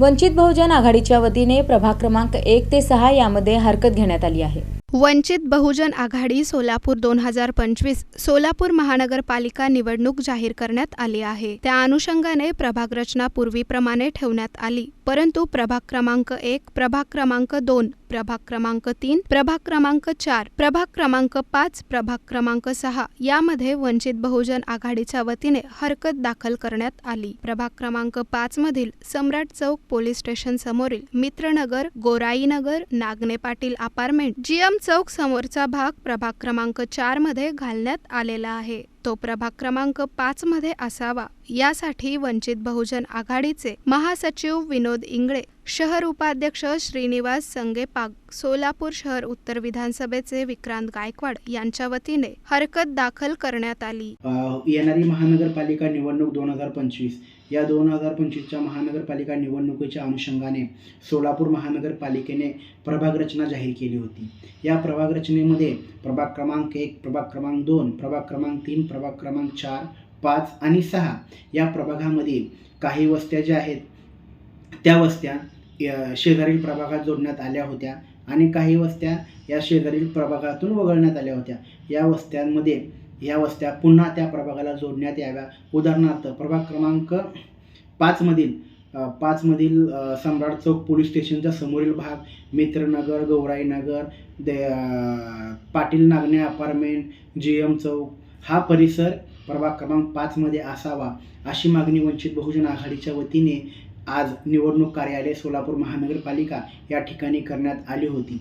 वंचित बहुजन आघाडीच्या वतीने प्रभाग क्रमांक एक ते सहा यामध्ये हरकत घेण्यात आली आहे. वंचित बहुजन आघाडी सोलापूर दोन हजार पंचवीस सोलापूर महानगरपालिका निवडणूक जाहीर करण्यात आली आहे. त्या अनुषंगाने प्रभाग रचना पूर्वीप्रमाणे ठेवण्यात आली परंतु प्रभाग क्रमांक एक प्रभाग क्रमांक दोन प्रभाग क्रमांक तीन प्रभाग क्रमांक चार प्रभाग क्रमांक पाच प्रभाग क्रमांक सहा यामध्ये वंचित बहुजन आघाडीच्या वतीने हरकत दाखल करण्यात आली. प्रभाग क्रमांक पाच मधील सम्राट चौक पोलीस स्टेशन समोरील मित्रनगर गोराईनगर नागने पाटील अपार्टमेंट जीएम चौक समोरचा भाग प्रभाग क्रमांक चारमध्ये घालण्यात आलेला आहे. तो प्रभाग क्रमांक पाच मध्ये असावा. यासाठी वंचित बहुजन आघाडीचे महासचिव विनोद इंगळे शहर उपाध्यक्ष श्रीनिवास संगेपाग सोलापूर शहर उत्तर विधानसभेचे विक्रांत गायकवाड यांच्या वतीने हरकत दाखल करण्यात आली. येणारी महानगरपालिका निवडणूक दोन हजार पंचवीस या दोन हजार पंचवीसच्या महानगरपालिका निवडणुकीच्या अनुषंगाने सोलापूर महानगरपालिकेने प्रभाग रचना जाहीर केली होती. या प्रभाग रचनेमध्ये प्रभाग क्रमांक एक प्रभाग क्रमांक दोन प्रभाग क्रमांक तीन प्रभाग क्रमांक चार पाच आणि सहा या प्रभागामध्ये काही वस्त्या ज्या आहेत त्या वस्त्या या शेजारील प्रभागात जोडण्यात आल्या होत्या आणि काही वस्त्या या शेजारील प्रभागातून वगळण्यात आल्या होत्या. या वस्त्यांमध्ये या वस्त्या पुन्हा त्या प्रभागाला जोडण्यात याव्या. उदाहरणार्थ प्रभाग क्रमांक पाचमधील पाचमधील सम्राट चौक पोलीस स्टेशनचा समोरील भाग मित्रनगर गौराईनगर दे Patil Nagane apartment G M चौक हा परिसर प्रभाग क्रमांक पाचमध्ये असावा अशी मागणी वंचित बहुजन आघाडीच्या वतीने आज निवडणूक कार्यालय सोलापूर महानगरपालिका या ठिकाणी करण्यात आली होती.